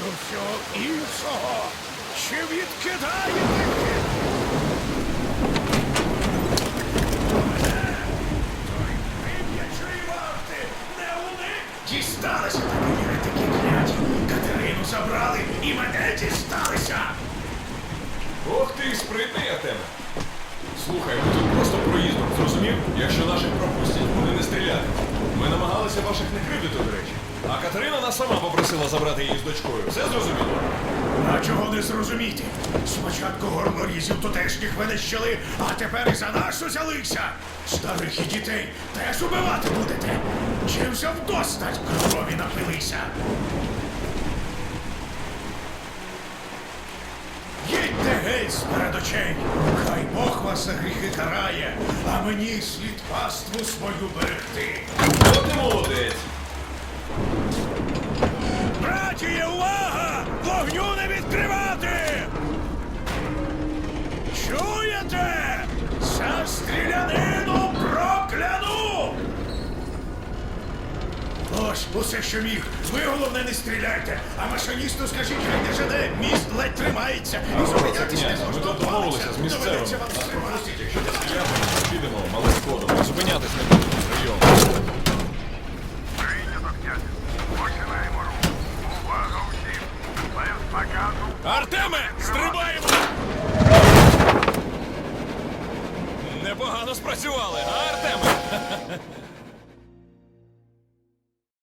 до всього іншого. Чи відкидаєте? Той вип'ячої варти не уник! Дісталися такі єретики кляті. Катерину забрали і мене дісталися. Ох ти, спритний Артеме. Слухай, ми тут просто проїздом, зрозумів? Якщо наших пропустять, вони не стріляти. Ми намагалися ваших не кривдити, до речі. А Катерина нас сама попросила забрати її з дочкою. Все зрозуміло? А чого не зрозуміти? Спочатку горлорізів тутешніх винищили, а тепер і за нас узялися. Старих і дітей теж убивати будете. Чим же вдостать крові напилися? Їдьте геть з перед очей, хай Бог вас за гріхи карає, а мені слід паству свою берегти. От ти молодець. Відкривати! Чуєте? За стрілянину прокляну! Ось усе, що міг. Ви головне не стріляйте, а машиністу скажіть, хай не жене, міст ледь тримається. І зупинятись не можна. Ми тут домовилися з місцевими. Доведеться вам стримати. Артеме, стрибаємо! Непогано спрацювали, а Артеме?